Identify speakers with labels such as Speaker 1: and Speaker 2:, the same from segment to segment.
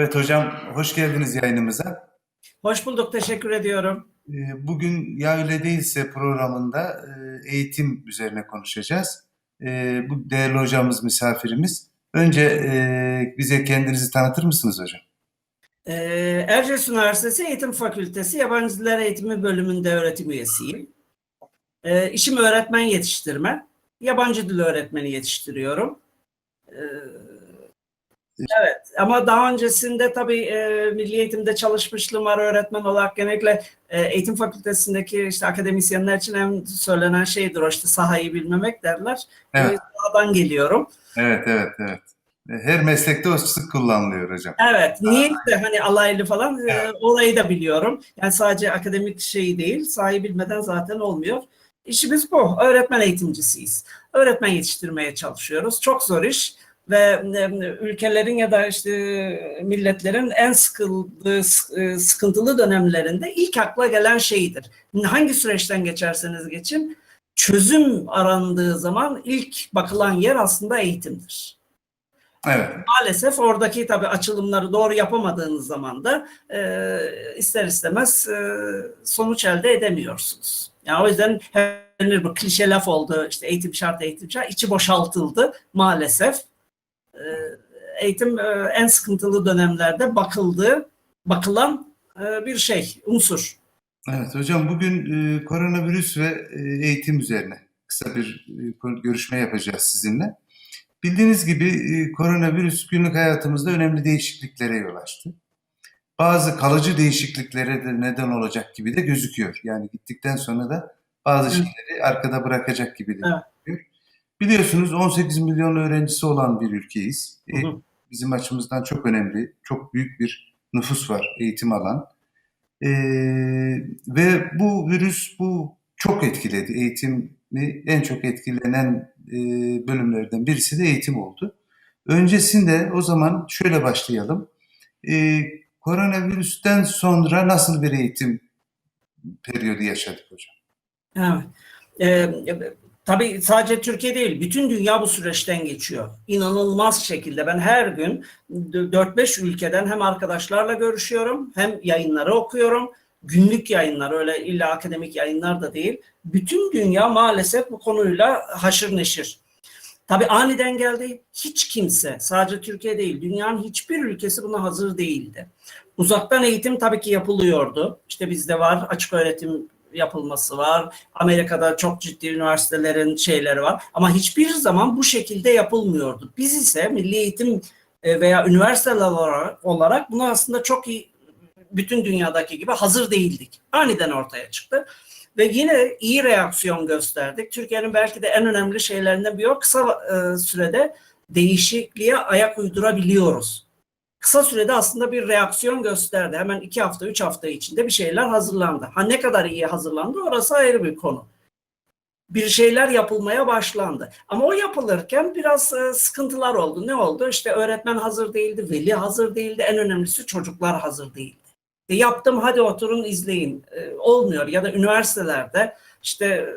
Speaker 1: Evet hocam, hoş geldiniz yayınımıza.
Speaker 2: Hoş bulduk, teşekkür ediyorum.
Speaker 1: Ee, Bugün Ya Öyle Değilse programında e, eğitim üzerine konuşacağız. Ee, Bu değerli hocamız misafirimiz. Önce e, bize kendinizi tanıtır mısınız hocam?
Speaker 2: Ee, Erciyes Üniversitesi Eğitim Fakültesi Yabancı Diller Eğitimi Bölümünde öğretim üyesiyim. İşim öğretmen yetiştirme. Yabancı dil öğretmeni yetiştiriyorum. Evet ama daha öncesinde tabii e, Milli Eğitim'de çalışmışlığım var öğretmen olarak genellikle e, eğitim fakültesindeki işte akademisyenler için en söylenen şeydir o işte sahayı bilmemek derler.
Speaker 1: Evet.
Speaker 2: Evet. Sahadan geliyorum.
Speaker 1: Evet, evet, evet. Her meslekte o sık kullanılıyor hocam.
Speaker 2: Evet, niyet de hani alaylı falan e,
Speaker 1: Evet.
Speaker 2: orayı da biliyorum. Yani sadece akademik şey değil, sahi bilmeden zaten olmuyor. İşimiz bu. Öğretmen eğitimcisiyiz. Öğretmen yetiştirmeye çalışıyoruz. Çok zor iş ve e, ülkelerin ya da işte milletlerin en sıkıldığı, e, sıkıntılı dönemlerinde ilk akla gelen şeydir. Hangi süreçten geçerseniz geçin, çözüm arandığı zaman ilk bakılan yer aslında eğitimdir
Speaker 1: Evet,
Speaker 2: maalesef oradaki tabii açılımları doğru yapamadığınız zaman da e, ister istemez e, sonuç elde edemiyorsunuz. Yani o yüzden hep denir bu klişe laf oldu işte eğitim şart eğitim şart içi boşaltıldı maalesef. E, eğitim e, en sıkıntılı dönemlerde bakıldığı bakılan e, bir şey unsur.
Speaker 1: evet hocam bugün e, koronavirüs ve eğitim üzerine kısa bir görüşme yapacağız sizinle. Bildiğiniz gibi koronavirüs günlük hayatımızda önemli değişikliklere yol açtı. Bazı kalıcı değişikliklere de neden olacak gibi de gözüküyor. Yani gittikten sonra da bazı
Speaker 2: Hı.
Speaker 1: şeyleri arkada bırakacak gibi de
Speaker 2: Evet.
Speaker 1: Biliyorsunuz 18 milyon öğrencisi olan bir ülkeyiz.
Speaker 2: Hı hı.
Speaker 1: E, Bizim açımızdan çok önemli, çok büyük bir nüfus var eğitim alan. E, ve bu virüs bu çok etkiledi. Eğitimi en çok etkilenen e, bölümlerden birisi de eğitim oldu. Öncesinde o zaman şöyle başlayalım. E, koronavirüsten sonra nasıl bir eğitim periyodu yaşadık hocam?
Speaker 2: Evet. Ee, tabii sadece Türkiye değil, bütün dünya bu süreçten geçiyor. İnanılmaz şekilde. Ben her gün 4-5 ülkeden hem arkadaşlarla görüşüyorum, hem yayınları okuyorum. Günlük yayınlar, öyle illa akademik yayınlar da değil. Bütün dünya maalesef bu konuyla haşır neşir. Tabii aniden geldi. Hiç kimse, sadece Türkiye değil, dünyanın hiçbir ülkesi buna hazır değildi. Uzaktan eğitim tabii ki yapılıyordu. İşte bizde var, açık öğretim yapılması var. Amerika'da çok ciddi üniversitelerin şeyleri var. Ama hiçbir zaman bu şekilde yapılmıyordu. Biz ise milli eğitim e, veya üniversiteler olarak, olarak buna aslında çok iyi bütün dünyadaki gibi hazır değildik. Aniden ortaya çıktı. Ve yine iyi reaksiyon gösterdik. Türkiye'nin belki de en önemli şeylerinden biri o kısa e, sürede değişikliğe ayak uydurabiliyoruz. Kısa sürede aslında bir reaksiyon gösterdi. Hemen iki hafta, üç hafta içinde bir şeyler hazırlandı. Ha ne kadar iyi hazırlandı orası ayrı bir konu. Bir şeyler yapılmaya başlandı. Ama o yapılırken biraz e, sıkıntılar oldu. Ne oldu? İşte öğretmen hazır değildi, veli hazır değildi. En önemlisi çocuklar hazır değildi. E, yaptım hadi oturun izleyin. E, olmuyor. Ya da üniversitelerde işte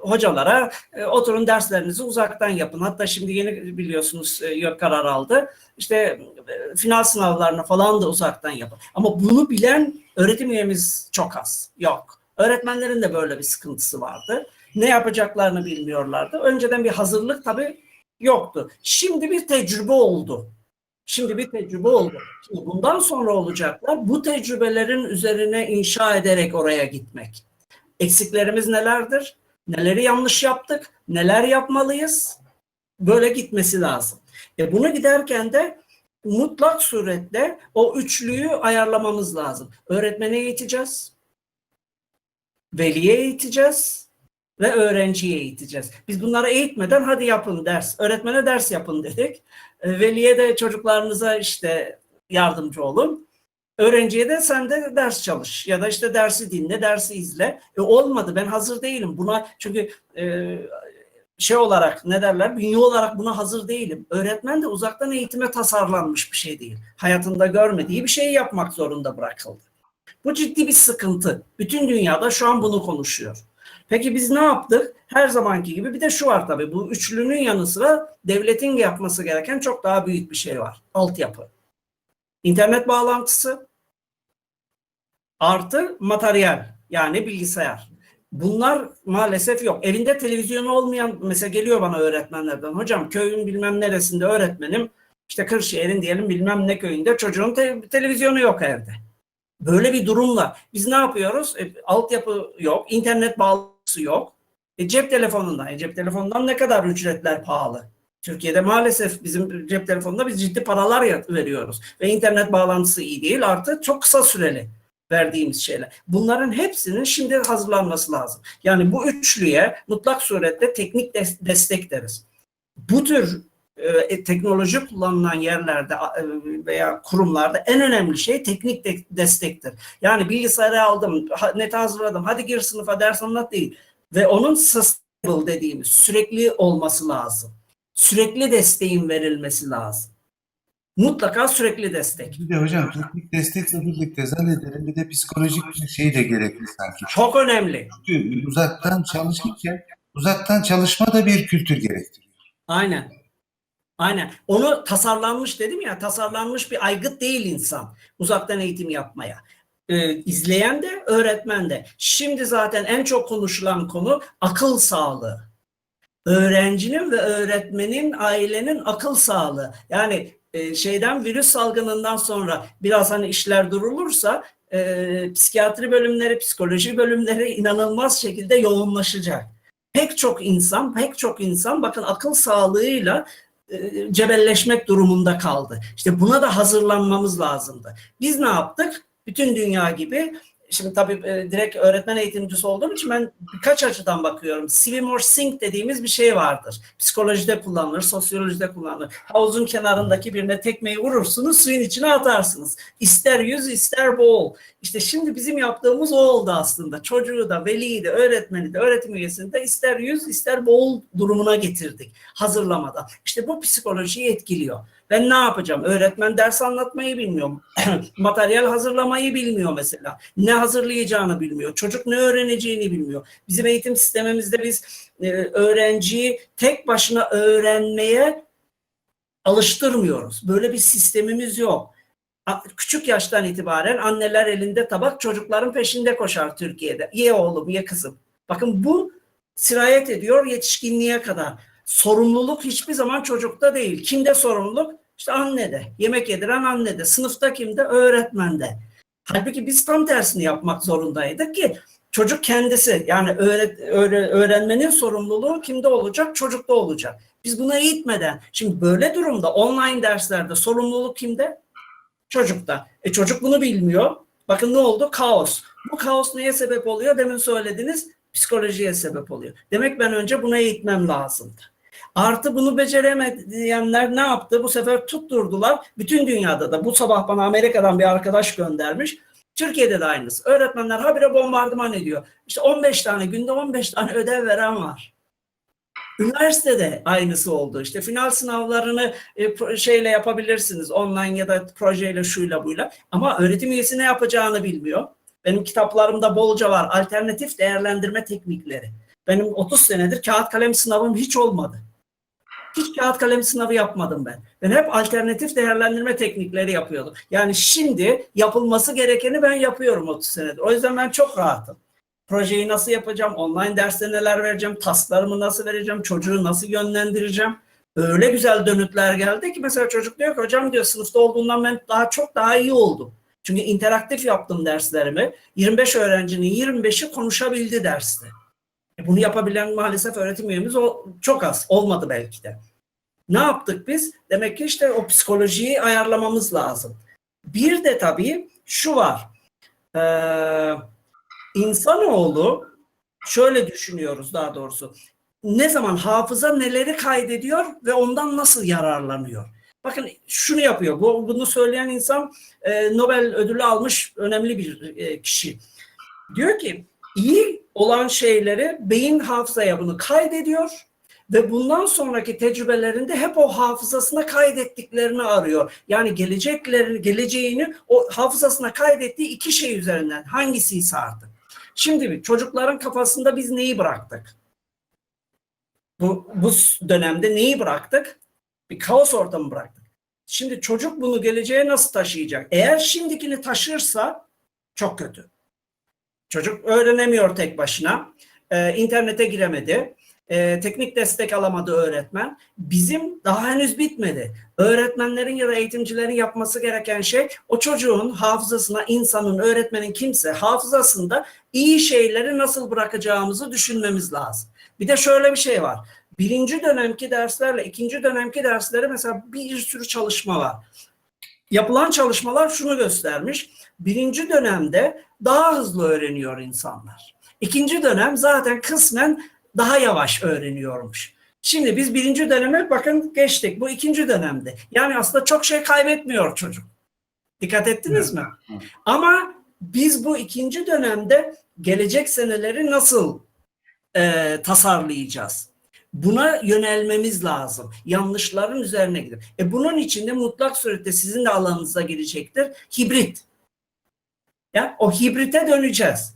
Speaker 2: hocalara e, oturun derslerinizi uzaktan yapın. Hatta şimdi yeni biliyorsunuz e, karar aldı. İşte e, final sınavlarını falan da uzaktan yapın. Ama bunu bilen öğretim üyemiz çok az. Yok. Öğretmenlerin de böyle bir sıkıntısı vardı. Ne yapacaklarını bilmiyorlardı. Önceden bir hazırlık tabii yoktu. Şimdi bir tecrübe oldu. Şimdi bir tecrübe oldu. Şimdi bundan sonra olacaklar bu tecrübelerin üzerine inşa ederek oraya gitmek. Eksiklerimiz nelerdir? Neleri yanlış yaptık? Neler yapmalıyız? Böyle gitmesi lazım. E bunu giderken de mutlak suretle o üçlüyü ayarlamamız lazım. Öğretmeni eğiteceğiz, veliye eğiteceğiz ve öğrenciye eğiteceğiz. Biz bunları eğitmeden hadi yapın ders, öğretmene ders yapın dedik. E, Veliye de çocuklarınıza işte yardımcı olun. Öğrenciye de sen de ders çalış ya da işte dersi dinle, dersi izle. E olmadı ben hazır değilim buna çünkü e, şey olarak ne derler bünye olarak buna hazır değilim. Öğretmen de uzaktan eğitime tasarlanmış bir şey değil. Hayatında görmediği bir şeyi yapmak zorunda bırakıldı. Bu ciddi bir sıkıntı. Bütün dünyada şu an bunu konuşuyor. Peki biz ne yaptık? Her zamanki gibi bir de şu var tabii. Bu üçlünün yanı sıra devletin yapması gereken çok daha büyük bir şey var. Altyapı. internet bağlantısı artı materyal yani bilgisayar. Bunlar maalesef yok. Evinde televizyonu olmayan mesela geliyor bana öğretmenlerden. Hocam köyün bilmem neresinde öğretmenim işte Kırşehir'in diyelim bilmem ne köyünde çocuğun te- televizyonu yok evde. Böyle bir durumla biz ne yapıyoruz? E, altyapı yok, internet bağlantısı yok. E, cep telefonundan, e, cep telefonundan ne kadar ücretler pahalı? Türkiye'de maalesef bizim cep telefonunda biz ciddi paralar veriyoruz. Ve internet bağlantısı iyi değil artı çok kısa süreli verdiğimiz şeyler. Bunların hepsinin şimdi hazırlanması lazım. Yani bu üçlüye mutlak surette teknik des- destek deriz. Bu tür e, teknoloji kullanılan yerlerde e, veya kurumlarda en önemli şey teknik de- destektir. Yani bilgisayarı aldım, ha- net hazırladım, hadi gir sınıfa ders anlat değil. Ve onun sustainable dediğimiz sürekli olması lazım. Sürekli desteğin verilmesi lazım. Mutlaka sürekli destek.
Speaker 1: Bir de hocam teknik destekle birlikte zannederim bir de psikolojik bir şey de gerekli sanki.
Speaker 2: Çok önemli.
Speaker 1: Çünkü uzaktan çalışırken uzaktan çalışma da bir kültür gerektiriyor.
Speaker 2: Aynen. Aynen. Onu tasarlanmış dedim ya, tasarlanmış bir aygıt değil insan uzaktan eğitim yapmaya. Ee, izleyen de, öğretmen de. Şimdi zaten en çok konuşulan konu akıl sağlığı. Öğrencinin ve öğretmenin, ailenin akıl sağlığı. Yani e, şeyden virüs salgınından sonra biraz hani işler durulursa e, psikiyatri bölümleri, psikoloji bölümleri inanılmaz şekilde yoğunlaşacak. Pek çok insan, pek çok insan bakın akıl sağlığıyla e, cebelleşmek durumunda kaldı. İşte buna da hazırlanmamız lazımdı. Biz ne yaptık? Bütün dünya gibi Şimdi tabii e, direkt öğretmen eğitimcisi olduğum için ben birkaç açıdan bakıyorum. Swim or sink dediğimiz bir şey vardır. Psikolojide kullanılır, sosyolojide kullanılır. Havuzun kenarındaki birine tekmeyi vurursunuz, suyun içine atarsınız. İster yüz, ister boğul. İşte şimdi bizim yaptığımız o oldu aslında. Çocuğu da, veliyi de, öğretmeni de, öğretim üyesini de ister yüz, ister boğul durumuna getirdik hazırlamadan. İşte bu psikolojiyi etkiliyor. Ben ne yapacağım? Öğretmen ders anlatmayı bilmiyor. Materyal hazırlamayı bilmiyor mesela. Ne hazırlayacağını bilmiyor. Çocuk ne öğreneceğini bilmiyor. Bizim eğitim sistemimizde biz e, öğrenciyi tek başına öğrenmeye alıştırmıyoruz. Böyle bir sistemimiz yok. Küçük yaştan itibaren anneler elinde tabak çocukların peşinde koşar Türkiye'de. Ye oğlum ye kızım. Bakın bu sirayet ediyor yetişkinliğe kadar. Sorumluluk hiçbir zaman çocukta değil. Kimde sorumluluk? İşte annede. Yemek yediren annede. Sınıfta kimde? Öğretmende. Halbuki biz tam tersini yapmak zorundaydık ki çocuk kendisi yani öğret, öğre- öğrenmenin sorumluluğu kimde olacak? Çocukta olacak. Biz buna eğitmeden şimdi böyle durumda online derslerde sorumluluk kimde? Çocukta. E çocuk bunu bilmiyor. Bakın ne oldu? Kaos. Bu kaos neye sebep oluyor? Demin söylediniz psikolojiye sebep oluyor. Demek ben önce buna eğitmem lazımdı. Artı bunu beceremeyenler ne yaptı? Bu sefer tutturdular. Bütün dünyada da bu sabah bana Amerika'dan bir arkadaş göndermiş. Türkiye'de de aynısı. Öğretmenler habire bombardıman ediyor. İşte 15 tane günde 15 tane ödev veren var. Üniversitede aynısı oldu. İşte final sınavlarını e, şeyle yapabilirsiniz. Online ya da projeyle şuyla buyla. Ama öğretim üyesi ne yapacağını bilmiyor. Benim kitaplarımda bolca var. Alternatif değerlendirme teknikleri. Benim 30 senedir kağıt kalem sınavım hiç olmadı. Hiç kağıt kalem sınavı yapmadım ben. Ben hep alternatif değerlendirme teknikleri yapıyordum. Yani şimdi yapılması gerekeni ben yapıyorum 30 senedir. O yüzden ben çok rahatım. Projeyi nasıl yapacağım, online derste neler vereceğim, tasklarımı nasıl vereceğim, çocuğu nasıl yönlendireceğim. Öyle güzel dönütler geldi ki mesela çocuk diyor ki hocam diyor sınıfta olduğundan ben daha çok daha iyi oldum. Çünkü interaktif yaptım derslerimi. 25 öğrencinin 25'i konuşabildi derste. E bunu yapabilen maalesef öğretim üyemiz o, çok az. Olmadı belki de. Ne yaptık biz? Demek ki işte o psikolojiyi ayarlamamız lazım. Bir de tabii şu var. Ee, insanoğlu şöyle düşünüyoruz daha doğrusu. Ne zaman hafıza neleri kaydediyor ve ondan nasıl yararlanıyor? Bakın şunu yapıyor. Bu, bunu söyleyen insan e, Nobel ödülü almış önemli bir e, kişi. Diyor ki iyi olan şeyleri beyin hafızaya bunu kaydediyor ve bundan sonraki tecrübelerinde hep o hafızasına kaydettiklerini arıyor. Yani geleceklerini, geleceğini o hafızasına kaydettiği iki şey üzerinden hangisiyse artık. Şimdi çocukların kafasında biz neyi bıraktık? Bu, bu dönemde neyi bıraktık? Bir kaos ortamı bıraktık. Şimdi çocuk bunu geleceğe nasıl taşıyacak? Eğer şimdikini taşırsa çok kötü. Çocuk öğrenemiyor tek başına. Ee, internete giremedi. Ee, teknik destek alamadı öğretmen. Bizim daha henüz bitmedi. Öğretmenlerin ya da eğitimcilerin yapması gereken şey o çocuğun hafızasına, insanın, öğretmenin kimse hafızasında iyi şeyleri nasıl bırakacağımızı düşünmemiz lazım. Bir de şöyle bir şey var. Birinci dönemki derslerle ikinci dönemki dersleri mesela bir sürü çalışma var. Yapılan çalışmalar şunu göstermiş. Birinci dönemde daha hızlı öğreniyor insanlar. İkinci dönem zaten kısmen daha yavaş öğreniyormuş. Şimdi biz birinci döneme bakın geçtik. Bu ikinci dönemde. Yani aslında çok şey kaybetmiyor çocuk. Dikkat ettiniz mi?
Speaker 1: Evet.
Speaker 2: Ama biz bu ikinci dönemde gelecek seneleri nasıl e, tasarlayacağız? Buna yönelmemiz lazım. Yanlışların üzerine gidip. E bunun için de mutlak surette sizin de alanınıza girecektir. Hibrit. Ya o hibrite döneceğiz.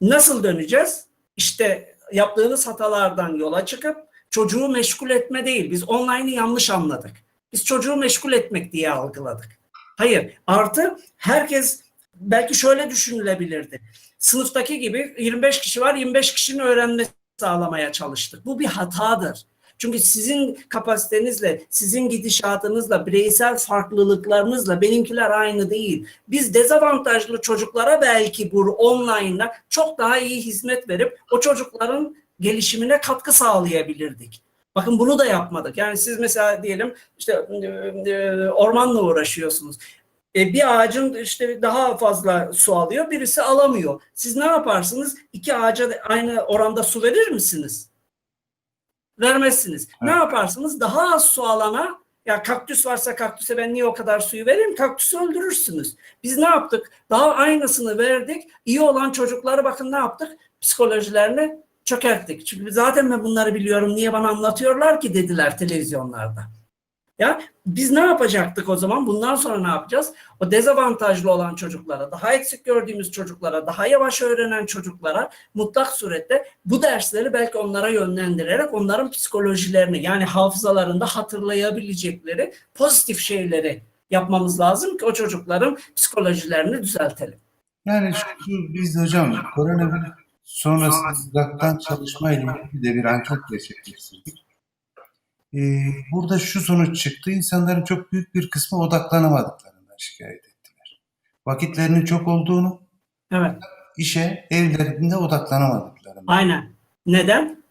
Speaker 2: Nasıl döneceğiz? İşte yaptığınız hatalardan yola çıkıp çocuğu meşgul etme değil. Biz online'ı yanlış anladık. Biz çocuğu meşgul etmek diye algıladık. Hayır. Artı herkes belki şöyle düşünülebilirdi. Sınıftaki gibi 25 kişi var, 25 kişinin öğrenmesi sağlamaya çalıştık. Bu bir hatadır. Çünkü sizin kapasitenizle, sizin gidişatınızla, bireysel farklılıklarınızla benimkiler aynı değil. Biz dezavantajlı çocuklara belki bu online'la çok daha iyi hizmet verip o çocukların gelişimine katkı sağlayabilirdik. Bakın bunu da yapmadık. Yani siz mesela diyelim işte e, ormanla uğraşıyorsunuz. E, bir ağacın işte daha fazla su alıyor, birisi alamıyor. Siz ne yaparsınız? İki ağaca aynı oranda su verir misiniz? Vermezsiniz. Ne
Speaker 1: Evet.
Speaker 2: yaparsınız? Daha az su alana ya kaktüs varsa kaktüse ben niye o kadar suyu vereyim? Kaktüsü öldürürsünüz. Biz ne yaptık? Daha aynısını verdik. İyi olan çocukları bakın ne yaptık? Psikolojilerini çökerttik. Çünkü zaten ben bunları biliyorum. Niye bana anlatıyorlar ki dediler televizyonlarda. Ya biz ne yapacaktık o zaman? Bundan sonra ne yapacağız? O dezavantajlı olan çocuklara, daha eksik gördüğümüz çocuklara, daha yavaş öğrenen çocuklara mutlak surette bu dersleri belki onlara yönlendirerek onların psikolojilerini yani hafızalarında hatırlayabilecekleri pozitif şeyleri yapmamız lazım ki o çocukların psikolojilerini düzeltelim.
Speaker 1: Yani şu, biz hocam koronavirüs sonrası uzaktan çalışma ile ilgili de bir anket gerçekleştirdik. Ee, burada şu sonuç çıktı. İnsanların çok büyük bir kısmı odaklanamadıklarından şikayet ettiler. Vakitlerinin çok olduğunu,
Speaker 2: Evet,
Speaker 1: işe, evlerinde odaklanamadıklarını.
Speaker 2: aynen. Neden?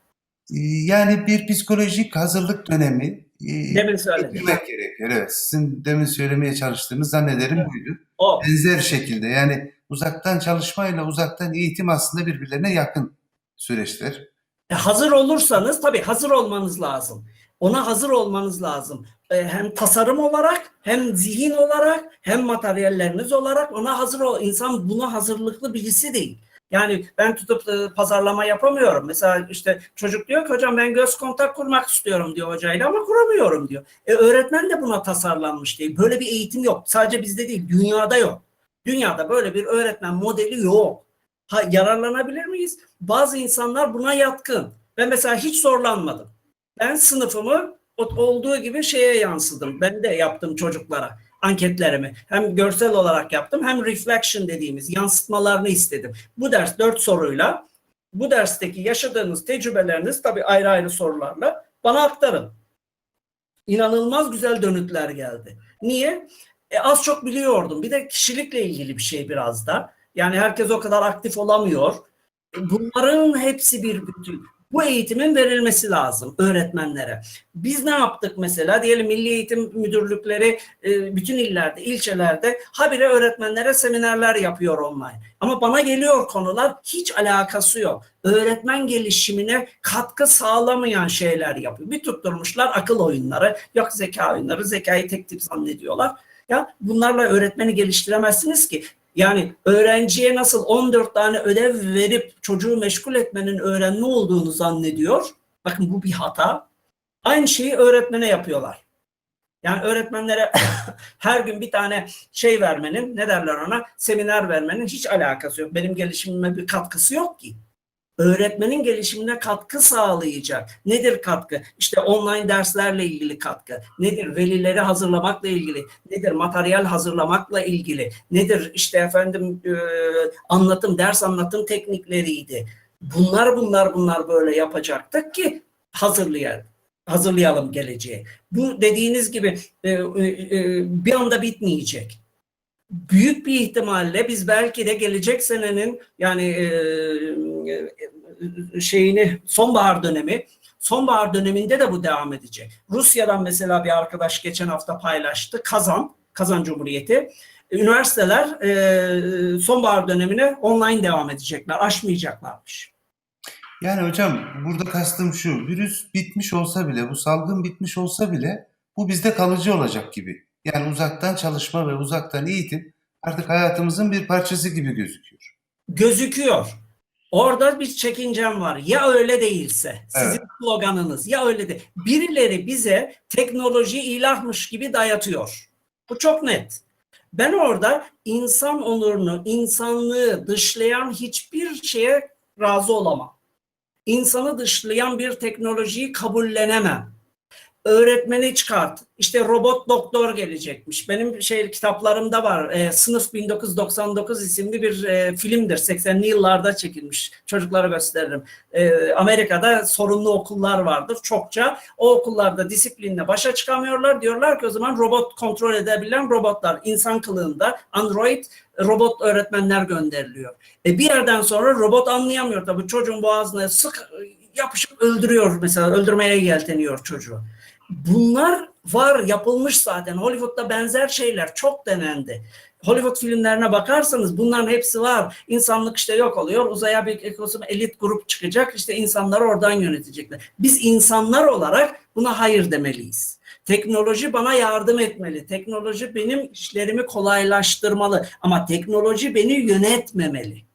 Speaker 1: Ee, yani bir psikolojik hazırlık dönemi e,
Speaker 2: Demin söyledim.
Speaker 1: gerekiyor. Evet, sizin demin söylemeye çalıştığınız zannederim buydu.
Speaker 2: O.
Speaker 1: benzer şekilde yani uzaktan çalışmayla uzaktan eğitim aslında birbirlerine yakın süreçler.
Speaker 2: E, hazır olursanız tabii hazır olmanız lazım. Ona hazır olmanız lazım. E, hem tasarım olarak hem zihin olarak hem materyalleriniz olarak ona hazır ol. İnsan buna hazırlıklı birisi değil. Yani ben tutup da pazarlama yapamıyorum. Mesela işte çocuk diyor ki hocam ben göz kontak kurmak istiyorum diyor hocayla ama kuramıyorum diyor. E, öğretmen de buna tasarlanmış değil. Böyle bir eğitim yok. Sadece bizde değil dünyada yok. Dünyada böyle bir öğretmen modeli yok. Ha, yararlanabilir miyiz? Bazı insanlar buna yatkın. Ben mesela hiç zorlanmadım. Ben sınıfımı olduğu gibi şeye yansıdım. Ben de yaptım çocuklara anketlerimi. Hem görsel olarak yaptım hem reflection dediğimiz yansıtmalarını istedim. Bu ders dört soruyla bu dersteki yaşadığınız tecrübeleriniz tabii ayrı ayrı sorularla bana aktarın. İnanılmaz güzel dönütler geldi. Niye? E, az çok biliyordum. Bir de kişilikle ilgili bir şey biraz da. Yani herkes o kadar aktif olamıyor. Bunların hepsi bir bütün. Bu eğitimin verilmesi lazım öğretmenlere. Biz ne yaptık mesela? Diyelim Milli Eğitim Müdürlükleri e, bütün illerde, ilçelerde habire öğretmenlere seminerler yapıyor online. Ama bana geliyor konular hiç alakası yok. Öğretmen gelişimine katkı sağlamayan şeyler yapıyor. Bir tutturmuşlar akıl oyunları, yok zeka oyunları, zekayı tek tip zannediyorlar. Ya bunlarla öğretmeni geliştiremezsiniz ki. Yani öğrenciye nasıl 14 tane ödev verip çocuğu meşgul etmenin öğrenme olduğunu zannediyor. Bakın bu bir hata. Aynı şeyi öğretmene yapıyorlar. Yani öğretmenlere her gün bir tane şey vermenin, ne derler ona, seminer vermenin hiç alakası yok. Benim gelişimime bir katkısı yok ki. Öğretmenin gelişimine katkı sağlayacak. Nedir katkı? İşte online derslerle ilgili katkı. Nedir? Velileri hazırlamakla ilgili. Nedir? Materyal hazırlamakla ilgili. Nedir? İşte efendim e, anlatım, ders anlatım teknikleriydi. Bunlar bunlar bunlar böyle yapacaktık ki hazırlayalım hazırlayalım geleceğe. Bu dediğiniz gibi e, e, e, bir anda bitmeyecek. Büyük bir ihtimalle biz belki de gelecek senenin yani e, e, şeyini sonbahar dönemi sonbahar döneminde de bu devam edecek. Rusya'dan mesela bir arkadaş geçen hafta paylaştı. Kazan, Kazan Cumhuriyeti. Üniversiteler e, sonbahar dönemine online devam edecekler. Aşmayacaklarmış.
Speaker 1: Yani hocam burada kastım şu, virüs bitmiş olsa bile, bu salgın bitmiş olsa bile bu bizde kalıcı olacak gibi. Yani uzaktan çalışma ve uzaktan eğitim artık hayatımızın bir parçası gibi gözüküyor.
Speaker 2: Gözüküyor. Orada bir çekincem var. Ya öyle değilse, sizin
Speaker 1: Evet.
Speaker 2: sloganınız ya öyle de. Birileri bize teknoloji ilahmış gibi dayatıyor. Bu çok net. Ben orada insan onurunu, insanlığı dışlayan hiçbir şeye razı olamam. İnsanı dışlayan bir teknolojiyi kabullenemem. Öğretmeni çıkart. İşte robot doktor gelecekmiş. Benim şey kitaplarımda var. E, Sınıf 1999 isimli bir e, filmdir. 80'li yıllarda çekilmiş. Çocuklara gösteririm. E, Amerika'da sorunlu okullar vardır çokça. O okullarda disiplinle başa çıkamıyorlar. Diyorlar ki o zaman robot kontrol edebilen robotlar insan kılığında android robot öğretmenler gönderiliyor. E bir yerden sonra robot anlayamıyor tabii çocuğun boğazına sık yapışıp öldürüyor mesela öldürmeye yelteniyor çocuğu. Bunlar var yapılmış zaten. Hollywood'da benzer şeyler çok denendi. Hollywood filmlerine bakarsanız bunların hepsi var. İnsanlık işte yok oluyor. Uzaya bir ekosistem elit grup çıkacak. İşte insanları oradan yönetecekler. Biz insanlar olarak buna hayır demeliyiz. Teknoloji bana yardım etmeli. Teknoloji benim işlerimi kolaylaştırmalı. Ama teknoloji beni yönetmemeli.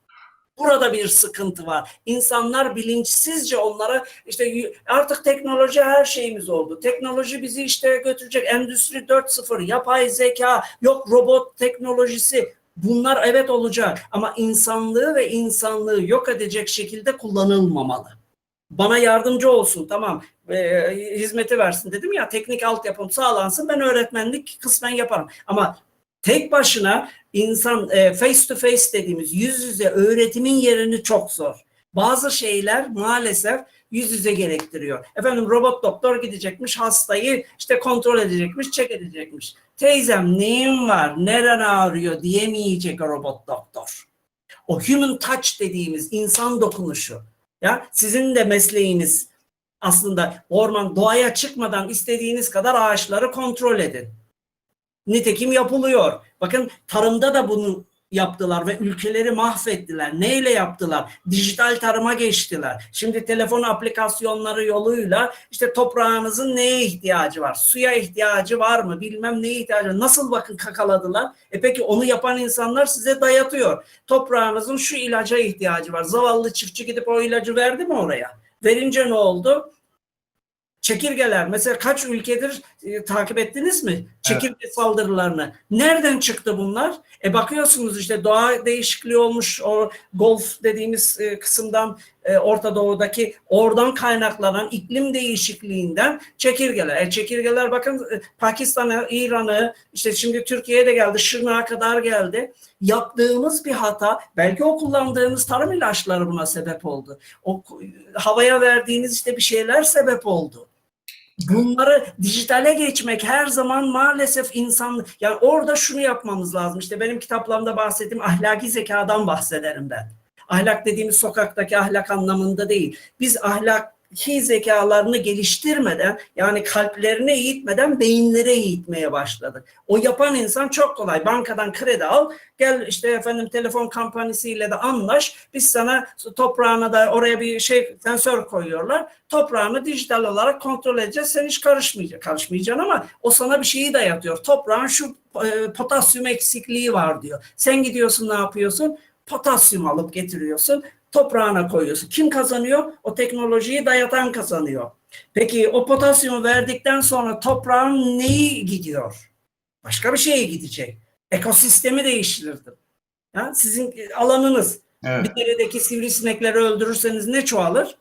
Speaker 2: Burada bir sıkıntı var. İnsanlar bilinçsizce onlara işte artık teknoloji her şeyimiz oldu. Teknoloji bizi işte götürecek. Endüstri 4.0, yapay zeka, yok robot teknolojisi. Bunlar evet olacak ama insanlığı ve insanlığı yok edecek şekilde kullanılmamalı. Bana yardımcı olsun tamam e, hizmeti versin dedim ya teknik altyapım sağlansın ben öğretmenlik kısmen yaparım. Ama tek başına insan e, face to face dediğimiz yüz yüze öğretimin yerini çok zor. Bazı şeyler maalesef yüz yüze gerektiriyor. Efendim robot doktor gidecekmiş hastayı işte kontrol edecekmiş, çek edecekmiş. Teyzem neyin var, neren ağrıyor diyemeyecek robot doktor. O human touch dediğimiz insan dokunuşu. Ya sizin de mesleğiniz aslında orman doğaya çıkmadan istediğiniz kadar ağaçları kontrol edin. Nitekim yapılıyor. Bakın tarımda da bunu yaptılar ve ülkeleri mahvettiler. Neyle yaptılar? Dijital tarıma geçtiler. Şimdi telefon aplikasyonları yoluyla işte toprağınızın neye ihtiyacı var? Suya ihtiyacı var mı? Bilmem neye ihtiyacı var. Nasıl bakın kakaladılar? E peki onu yapan insanlar size dayatıyor. Toprağınızın şu ilaca ihtiyacı var. Zavallı çiftçi gidip o ilacı verdi mi oraya? Verince ne oldu? Çekirgeler mesela kaç ülkedir e, takip ettiniz mi? Çekirge saldırılarını. Nereden çıktı bunlar? E bakıyorsunuz işte doğa değişikliği olmuş o Golf dediğimiz e, kısımdan e, Orta Doğu'daki oradan kaynaklanan iklim değişikliğinden çekirgeler. E, çekirgeler bakın e, Pakistan'ı, İran'ı işte şimdi Türkiye'ye de geldi, Şırnak'a kadar geldi. Yaptığımız bir hata belki o kullandığımız tarım ilaçları buna sebep oldu. O havaya verdiğiniz işte bir şeyler sebep oldu bunları dijitale geçmek her zaman maalesef insan yani orada şunu yapmamız lazım. İşte benim kitaplarımda bahsettiğim ahlaki zekadan bahsederim ben. Ahlak dediğimiz sokaktaki ahlak anlamında değil. Biz ahlaki zekalarını geliştirmeden yani kalplerini eğitmeden beyinleri eğitmeye başladık. O yapan insan çok kolay. Bankadan kredi al, gel işte efendim telefon kampanyasıyla da anlaş. Biz sana toprağına da oraya bir şey sensör koyuyorlar. Toprağını dijital olarak kontrol edeceğiz. Sen hiç karışmayacak, karışmayacaksın ama o sana bir şeyi dayatıyor. Toprağın şu e, potasyum eksikliği var diyor. Sen gidiyorsun ne yapıyorsun? Potasyum alıp getiriyorsun. Toprağına koyuyorsun. Kim kazanıyor? O teknolojiyi dayatan kazanıyor. Peki o potasyumu verdikten sonra toprağın neyi gidiyor? Başka bir şeye gidecek. Ekosistemi değiştirirdi. Ya, sizin alanınız
Speaker 1: Evet.
Speaker 2: Bir deredeki sivrisinekleri öldürürseniz ne çoğalır?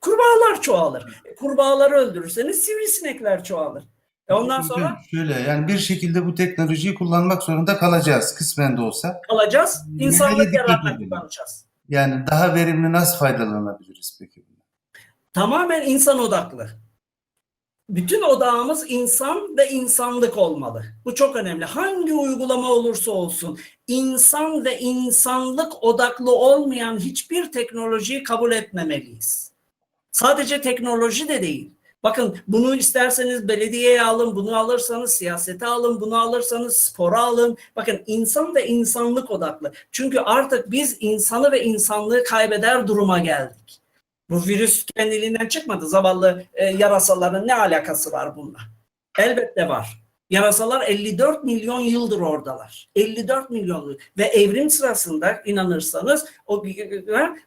Speaker 2: Kurbağalar çoğalır. E, Kurbağaları öldürürseniz sivrisinekler çoğalır. E ondan sonra
Speaker 1: Şöyle yani bir şekilde bu teknolojiyi kullanmak zorunda kalacağız kısmen de olsa.
Speaker 2: kalacağız, insanlık
Speaker 1: edelim?
Speaker 2: kullanacağız.
Speaker 1: Yani daha verimli nasıl faydalanabiliriz peki?
Speaker 2: Tamamen insan odaklı. Bütün odağımız insan ve insanlık olmalı. Bu çok önemli. Hangi uygulama olursa olsun insan ve insanlık odaklı olmayan hiçbir teknolojiyi kabul etmemeliyiz. Sadece teknoloji de değil. Bakın bunu isterseniz belediyeye alın, bunu alırsanız siyasete alın, bunu alırsanız spora alın. Bakın insan ve insanlık odaklı. Çünkü artık biz insanı ve insanlığı kaybeder duruma geldik. Bu virüs kendiliğinden çıkmadı. Zavallı e, yarasaların ne alakası var bununla? Elbette var. Yarasalar 54 milyon yıldır oradalar. 54 milyon ve evrim sırasında inanırsanız o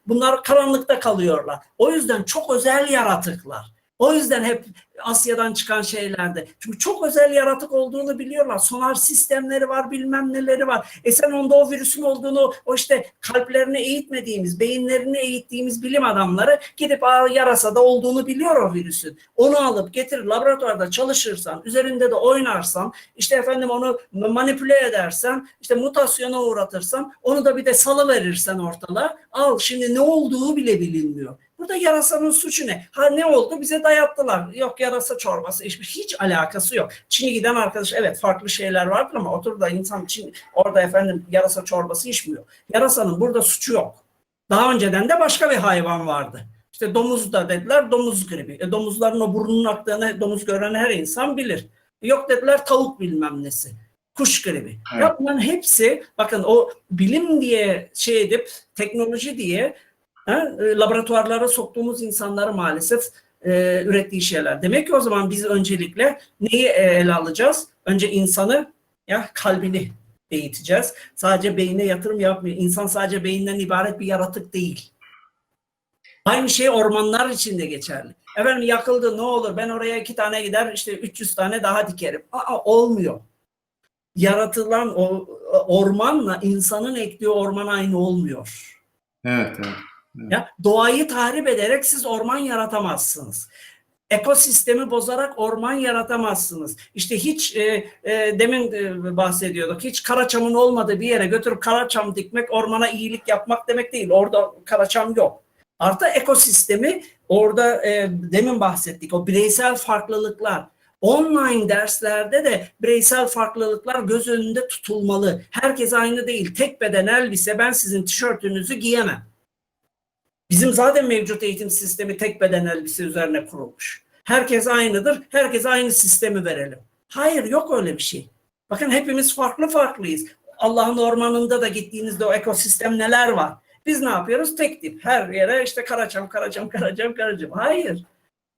Speaker 2: bunlar karanlıkta kalıyorlar. O yüzden çok özel yaratıklar. O yüzden hep Asya'dan çıkan şeylerde. Çünkü çok özel yaratık olduğunu biliyorlar. Sonar sistemleri var, bilmem neleri var. E sen onda o virüsün olduğunu, o işte kalplerini eğitmediğimiz, beyinlerini eğittiğimiz bilim adamları gidip Aa, yarasada olduğunu biliyor o virüsün. Onu alıp getir laboratuvarda çalışırsan, üzerinde de oynarsan, işte efendim onu manipüle edersen, işte mutasyona uğratırsan, onu da bir de salı verirsen ortalığa, al şimdi ne olduğu bile bilinmiyor. Burada yarasanın suçu ne? Ha ne oldu? Bize dayattılar. Yok yarasa çorbası içmiş. Hiç alakası yok. Çin'e giden arkadaş evet farklı şeyler vardır ama otur da insan Çin orada efendim yarasa çorbası içmiyor. Yarasanın burada suçu yok. Daha önceden de başka bir hayvan vardı. İşte domuz da dediler domuz gribi. E, domuzların o burnunun aktığını domuz gören her insan bilir. Yok dediler tavuk bilmem nesi. Kuş gribi.
Speaker 1: Evet.
Speaker 2: Ya bunların hepsi bakın o bilim diye şey edip teknoloji diye ha, e, laboratuvarlara soktuğumuz insanları maalesef e, ürettiği şeyler. Demek ki o zaman biz öncelikle neyi ele alacağız? Önce insanı ya kalbini eğiteceğiz. Sadece beyine yatırım yapmıyor. İnsan sadece beyinden ibaret bir yaratık değil. Aynı şey ormanlar için de geçerli. Efendim yakıldı ne olur ben oraya iki tane gider işte 300 tane daha dikerim. Aa, olmuyor. Yaratılan o ormanla insanın ektiği orman aynı olmuyor.
Speaker 1: Evet, evet.
Speaker 2: Ya doğayı tahrip ederek siz orman yaratamazsınız. Ekosistemi bozarak orman yaratamazsınız. İşte hiç e, e, demin e, bahsediyorduk. Hiç karaçamın olmadığı bir yere götürüp karaçam dikmek ormana iyilik yapmak demek değil. Orada karaçam yok. Artı ekosistemi orada e, demin bahsettik. O bireysel farklılıklar. Online derslerde de bireysel farklılıklar göz önünde tutulmalı. Herkes aynı değil. Tek beden elbise ben sizin tişörtünüzü giyemem. Bizim zaten mevcut eğitim sistemi tek beden elbise üzerine kurulmuş. Herkes aynıdır, herkes aynı sistemi verelim. Hayır yok öyle bir şey. Bakın hepimiz farklı farklıyız. Allah'ın ormanında da gittiğinizde o ekosistem neler var? Biz ne yapıyoruz? Tek tip. Her yere işte karacam, karacam, karacam, karacam. Hayır.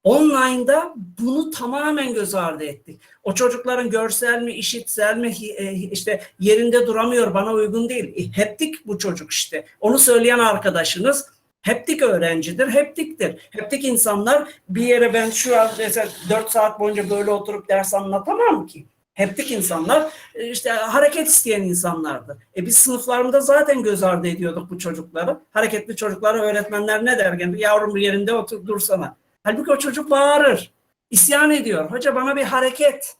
Speaker 2: Online'da bunu tamamen göz ardı ettik. O çocukların görsel mi, işitsel mi, e, işte yerinde duramıyor, bana uygun değil. E, heptik bu çocuk işte. Onu söyleyen arkadaşınız Heptik öğrencidir, heptiktir. Heptik insanlar bir yere ben şu an mesela 4 saat boyunca böyle oturup ders anlatamam ki. Heptik insanlar e, işte hareket isteyen insanlardı. E biz sınıflarımızda zaten göz ardı ediyorduk bu çocukları. Hareketli çocuklara öğretmenler ne der? Yani, Yavrum yerinde otur dursana. Halbuki o çocuk bağırır. İsyan ediyor. Hoca bana bir hareket.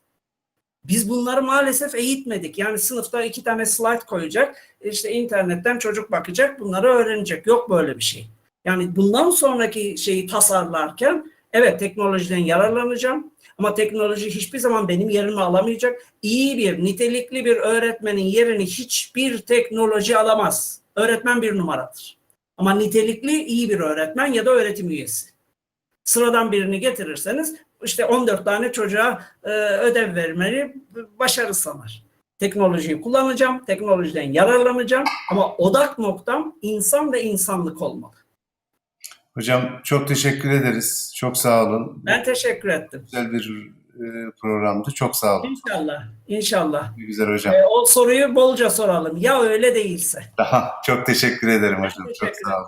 Speaker 2: Biz bunları maalesef eğitmedik. Yani sınıfta iki tane slide koyacak. işte internetten çocuk bakacak. Bunları öğrenecek. Yok böyle bir şey. Yani bundan sonraki şeyi tasarlarken evet teknolojiden yararlanacağım. Ama teknoloji hiçbir zaman benim yerimi alamayacak. İyi bir, nitelikli bir öğretmenin yerini hiçbir teknoloji alamaz. Öğretmen bir numaradır. Ama nitelikli iyi bir öğretmen ya da öğretim üyesi. Sıradan birini getirirseniz işte 14 tane çocuğa e, ödev vermeyi başarı sanar. Teknolojiyi kullanacağım, teknolojiden yararlanacağım ama odak noktam insan ve insanlık olmalı.
Speaker 1: Hocam çok teşekkür ederiz. Çok sağ olun.
Speaker 2: Ben teşekkür ettim.
Speaker 1: Güzel bir e, programdı. Çok sağ olun.
Speaker 2: İnşallah, inşallah.
Speaker 1: Güzel hocam.
Speaker 2: E, o soruyu bolca soralım. Ya öyle değilse?
Speaker 1: Daha çok teşekkür ederim
Speaker 2: Ben
Speaker 1: hocam. Çok
Speaker 2: teşekkür
Speaker 1: sağ olun.